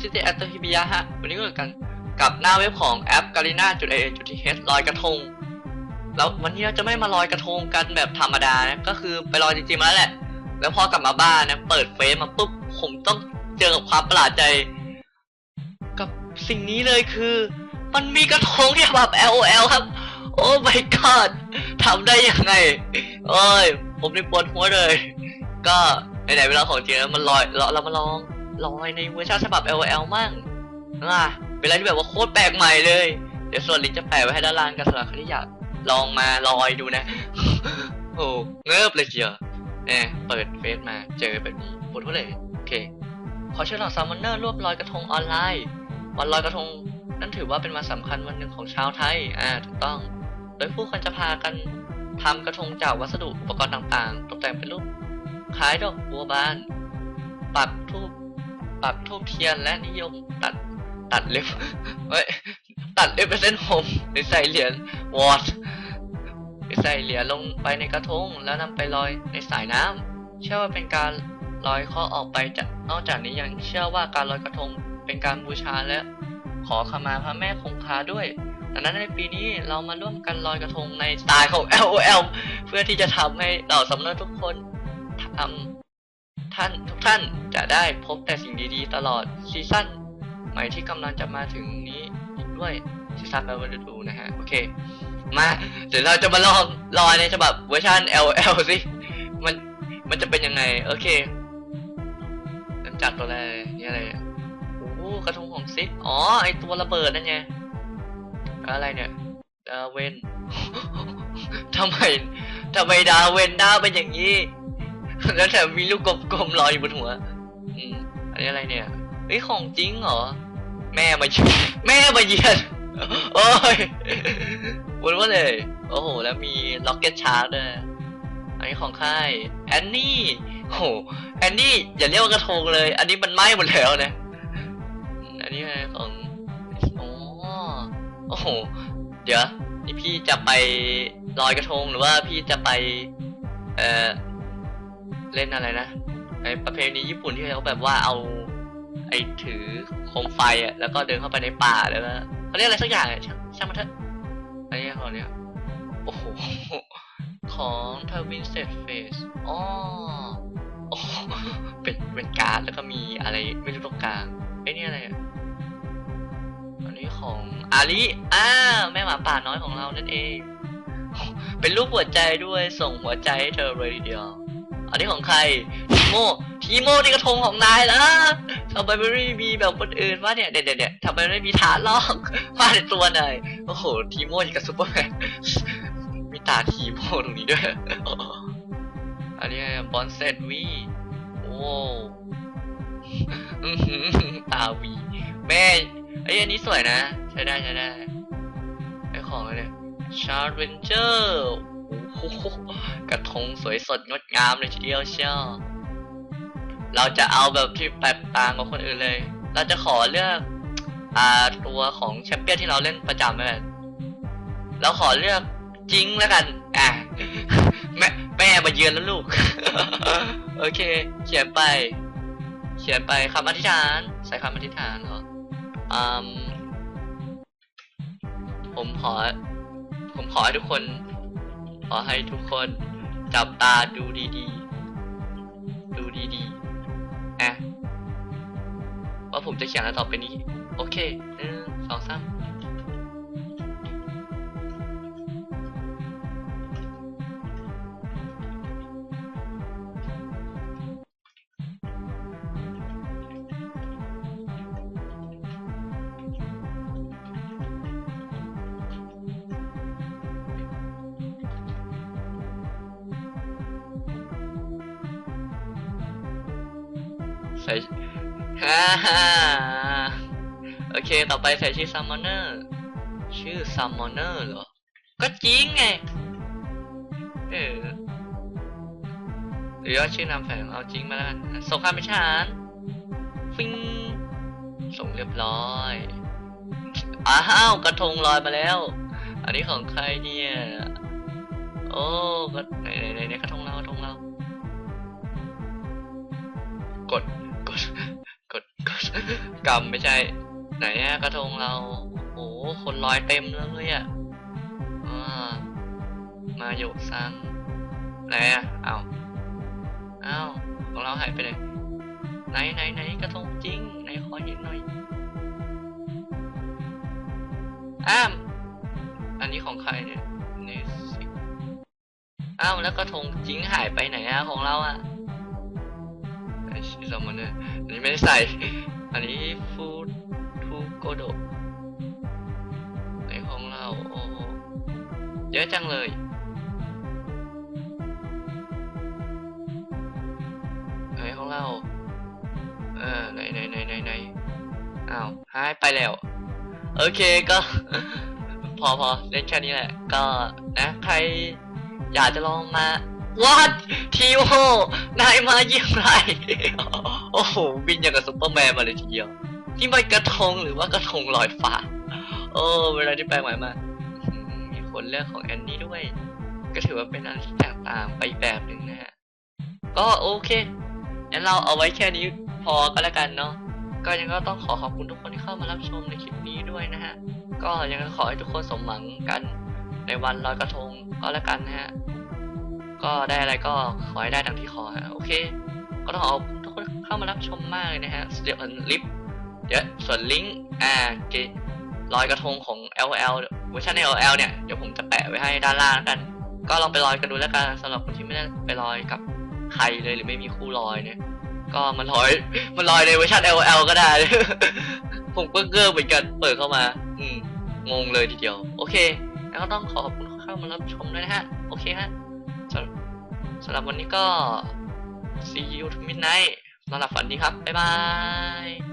City a t o h i b i a ฮะ วันนี้ก็เหมือนกันกับหน้าเว็บของแอป garina.a.th ลอยกระทง แล้ววันนี้เราจะไม่มาลอยกระทงกันแบบธรรมดานะ ก็คือไปลอยจริงๆมาแล้วแหละ แล้วพอกลับมาบ้านนะ เปิดเฟซมาปุ๊บ ผมต้องเจอกับความประหลาดใจ กับสิ่งนี้เลยคือ มันมีกระทงที่แบบ LOL ครับ โอ้ my god ทำได้ยังไง โอ้ย ผมนี่ปวดหัวเลย ก็ไหนๆเวลาของจริงแล้วมันลอยเราเรามาลอง ลอยในเวอร์ชันฉบับ LOL มั่งอะเป็นอะไรที่แบบว่าโคตรแปลกใหม่เลย เดี๋ยวส่วนลิงก์จะแปะไว้ให้ด้านล่างกันสำหรับใครที่อยากลองมาลอยดูนะ โอ้เงิบเลยเชียวเนี่ยเปิดเฟซมาเจอแบบนี้ปวดหัวเลย โอเค ขอเชิญเหล่าซัมอนเนอร์ร่วมลอยกระทงออนไลน์ วันลอยกระทงนั่นถือว่าเป็นวันสำคัญวันหนึ่งของชาวไทย อ่า ถูกต้อง โดยผู้คนจะพากันทำกระทงจากวัสดุอุปกรณ์ต่างๆ ตกแต่งเป็นรูปคล้ายดอกบัวบาน ปักทูบ ปักทูบเทียนและนิยมตัดตัดเล็บเฮ้ตัดเล็บเป็นเส้นผมหรือใส่เหรียญวอตใส่เหรียญลงไปในกระทงแล้วนำไปลอยในสายน้ำเชื่อว่าเป็นการลอยข้อออกไปจากนอกจากนี้ยังเชื่อว่าการลอยกระทงเป็นการบูชาและขอขมาพระแม่คงคาด้วยดังนั้นในปีนี้เรามาร่วมกันลอยกระทงในสไตล์ของ LOL เพื่อที่จะทำให้เหล่าสำนักทุกคนทำ ท่านทุกท่านจะได้พบแต่สิ่งดีๆ ตลอดซีซั่นใหม่ที่กำลังจะมาถึงนี้อีกด้วยซีซั่นแปลว่าฤดูนะฮะโอเค มาเดี๋ยวเราจะมาลองลอยในฉบับเวอร์ชัน LL สิมันมันจะเป็นยังไง โอเคเริ่มจากตัวแรนี่อะไรโอ้กระทงของซิกอ๋อไอตัวระเบิดนั่นไงอะไรเนี่ยดาเวนทำไมทำไมดาเวนหน้าเป็นอย่างนี้ แล้วแถมมีลูกกลมๆลอยอยู่บนหัวอันนี้อะไรเนี่ยเฮ้ยของจริงเหรอ แม่มาเยือนแม่มาเยือนโอ้ยวนว่าเลย โอ้โห แล้วมีล็อกเก็ตชาร์ดด้วยอันนี้ของค่ายแอนนี่โอ้โหแอนนี่อย่าเรียกว่ากระทงเลย อันนี้มันไหม้หมดแล้วนะอันนี้อะไรของอ๋อโอ้โห เดี๋ยว นี่พี่จะไปลอยกระทงหรือว่าพี่จะไป เอ่อ เล่นอะไรนะไอประเพณีญี่ปุ่นที่เขาแบบว่าเอา ไอถือโคมไฟอะแล้วก็เดินเข้าไปในป่าแล้วก็เขาเรียกอะไรสักอย่างอะช่างช่างมันเถอะอะไรเงี้ยเขาเรียกโอ้โหของทวินเซตเฟสอ๋อโอ้โหเป็นเป็นการ์ดแล้วก็มีอะไรไม่รู้ตรงกลางไอ้นี่อะไรอะอันนี้ของอาลิอ่าแม่หมาป่าน้อยของเรานั่นเอง เป็นรูปหัวใจด้วยส่งหัวใจให้เธอเลยทีเดียว อันนี้ของใครทีโมทีโมที่กระทงของนายละทำไมไม่มีแบบคนอื่นวะเนี่ยเด็ดเด็ดทำไมไม่มีฐานลอกมาในตัวหน่อยโอ้โหทีโมที่กับซูเปอร์แมนมีตาทีโมตรงนี้ด้วยอันนี้บอนเซตวีโอ้อื้อหือตาวีแม่ไอ้ยอันนี้สวยนะ ใช้ได้ใช้ได้ไอ้ของอะไรเนี่ยชาร์เวนเจอร์ โอ้โหกระทงสวยสดงดงามเลยทีเดียวเชียวเราจะเอาแบบที่แตกต่างกับคนอื่นเลย เราจะขอเลือกอ่าตัวของแชมเปี้ยนที่เราเล่นประจำเลยเราขอเลือกจิงแล้วกันอะแม่แม่มาเยือนแล้วลูก โอเค เขียนไป เขียนไปคำอธิษฐาน ใส่คำอธิษฐานเหรออืมผมขอ ผมขอให้ทุกคน ขอให้ทุกคนจับตาดูดีๆ ดูดีๆ อะ ว่าผมจะเขียนอะไรต่อไปนี้ โอเค ใส่ฮ่าฮ่าโอเค ต่อไปใส่ชื่อ summoner ชื่อ summoner เหรอ ก็จริงไง เออหรือว่าชื่อนามแฝงเอาจริงมาแล้วกันส่งคำพิชานฟิงส่งเรียบร้อย อ้าว กระทงลอยมาแล้ว อันนี้ของใครเนี่ย โอ้ก็ไหนไหนไหนไหนกระทงเรากระทงเรา กด กรรมไม่ใช่ ไหนอะกระทงเรา โอ้โหคนลอยเต็มเลยอะอ่ามาโยซังไหนอะเอาเอาของเราหายไปเลย ไหนไหนไหนกระทงจริง ไหนขอเห็นหน่อย อ้าม อันนี้ของใครเนี่ยนี่สิอ้าวแล้วกระทงจริงหายไปไหนอะของเราอะไอชิซามันเนี่ย อันนี้ไม่ได้ใส่ อันนี้ฟูทูโกโดในของเราโอ้โหเยอะจังเลยไหนของเรา เออไหนไหนไหนไหนไหนอ้าวหายไปแล้ว โอเคก็ พอพอเล่นแค่นี้แหละ ก็นะใครอยากจะลองมา วัดทีโอนายมาเยี่ยมไร โอ้โหบินอย่างกับซุปเปอร์แมนมาเลยทีเดียวที่มันกระทงหรือว่ากระทงลอยฟ้า โอ้เวลาที่แปลงใหม่มามีคนเลือกของแอนนี่ด้วย ก็ถือว่าเป็นอะไรที่แตกต่างไปแบบหนึ่งนะฮะ ก็โอเคงั้นเราเอาไว้แค่นี้พอก็แล้วกันเนาะ ก็ยังก็ต้องขอขอบคุณทุกคนที่เข้ามารับชมในคลิปนี้ด้วยนะฮะ ก็ยังขอให้ทุกคนสมหวังกันในวันลอยกระทงก็แล้วกันนะฮะ ก็ได้อะไรก็ขอให้ได้ดังที่ขอฮะโอเค ก็ต้องขอบคุณทุกคนเข้ามารับชมมากเลยนะฮะเดี๋ยวลิฟเดี๋ยวส่วนลิงก์อ่าเกลอยกระทงของ LL เวอร์ชัน LL เนี่ยเดี๋ยวผมจะแปะไว้ให้ด้านล่างกัน ก็ลองไปลอยกันดูแล้วกันสำหรับคนที่ไม่ได้ไปลอยกับใครเลยหรือไม่มีคู่ลอยเนี่ย ก็มันลอย มันลอยในเวอร์ชัน LL ก็ได้ ผมก็เกอร์เหมือนกันเปิดเข้ามา อืมงงเลยทีเดียว โอเค แล้วก็ต้องขอบคุณเข้ามารับชมด้วยนะฮะ โอเคฮะ สำสำหรับวันนี้ก็ see you to midnight นอนหลับฝันดีครับ บ๊ายบาย